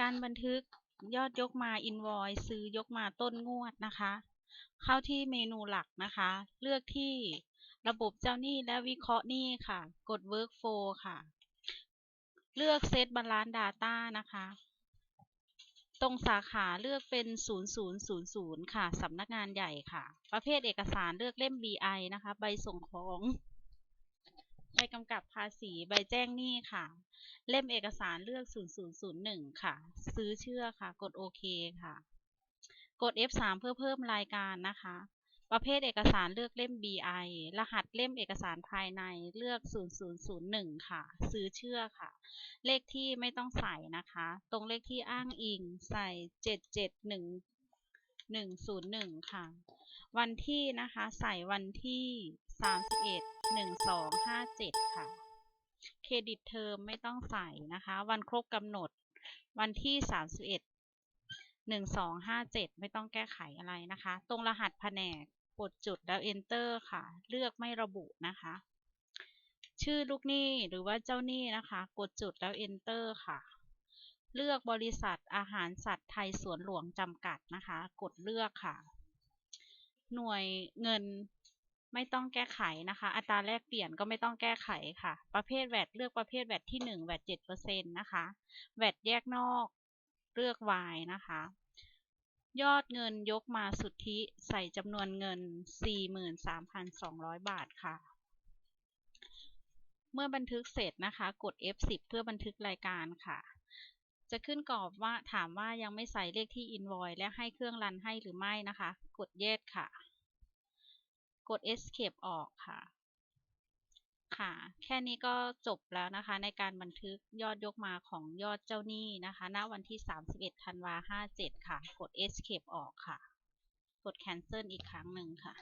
การบันทึกยอดยกมา invoice ซื้อยกมาต้นงวดนะคะ เข้าที่เมนูหลักนะคะ เลือกที่ระบบเจ้าหนี้และวิเคราะห์หนี้ค่ะ กด workflow ค่ะ เลือก set balance data นะคะ ตรงสาขาเลือกเป็น 0000 ค่ะ สำนักงานใหญ่ค่ะ ประเภทเอกสารเลือกเล่ม BI นะคะ ใบส่งของ ใบกำกับภาษีใบแจ้งหนี้ค่ะ เล่มเอกสารเลือก 0001 ค่ะ ซื้อเชื่อค่ะ กดโอเคค่ะ กด F3 เพื่อเพิ่มรายการนะคะ ประเภทเอกสารเลือกเล่ม BI รหัสเล่มเอกสารภายในเลือก 0001 ค่ะ ซื้อเชื่อค่ะ เลขที่ไม่ต้องใส่นะคะ ตรงเลขที่อ้างอิงใส่ 771101 ค่ะ วันที่นะคะ ใส่วันที่ 31 1257ค่ะ เครดิตเทอมไม่ต้องใส่นะคะ วันครบกำหนด วันที่31 1257ไม่ต้องแก้ไขอะไรนะคะ ตรงรหัสแผนกกดจุดแล้ว enter ค่ะ เลือกไม่ระบุนะคะ ชื่อลูกหนี้หรือว่าเจ้าหนี้นะคะ กดจุดแล้ว enter ค่ะ เลือกบริษัทอาหารสัตว์ไทยสวนหลวงจำกัดนะคะ กดเลือกค่ะ หน่วยเงิน ไม่ต้องแก้ไขนะคะ อัตราแลกเปลี่ยนก็ไม่ต้องแก้ไขค่ะ ประเภทแวดเลือกประเภทแวดที่ 1แวด7%นะคะ แวดแยกนอกเลือก Y นะคะ ยอดเงินยกมาสุทธิใส่จำนวนเงิน 43,200 บาทค่ะ เมื่อบันทึกเสร็จนะคะ กด F10 เพื่อบันทึกรายการค่ะ จะขึ้นกรอบว่าถามว่ายังไม่ใส่เลขที่ invoice และให้เครื่องรันให้หรือไม่นะคะ กด Yes ค่ะ กด Escape ออกค่ะ ค่ะ แค่นี้ก็จบแล้วนะคะ ในการบันทึกยอดยกมาของยอดเจ้าหนี้นะคะ ณ วันที่ 31 ธันวา57 ค่ะ กด Escape ออกค่ะ กด Cancel อีกครั้งหนึ่งค่ะ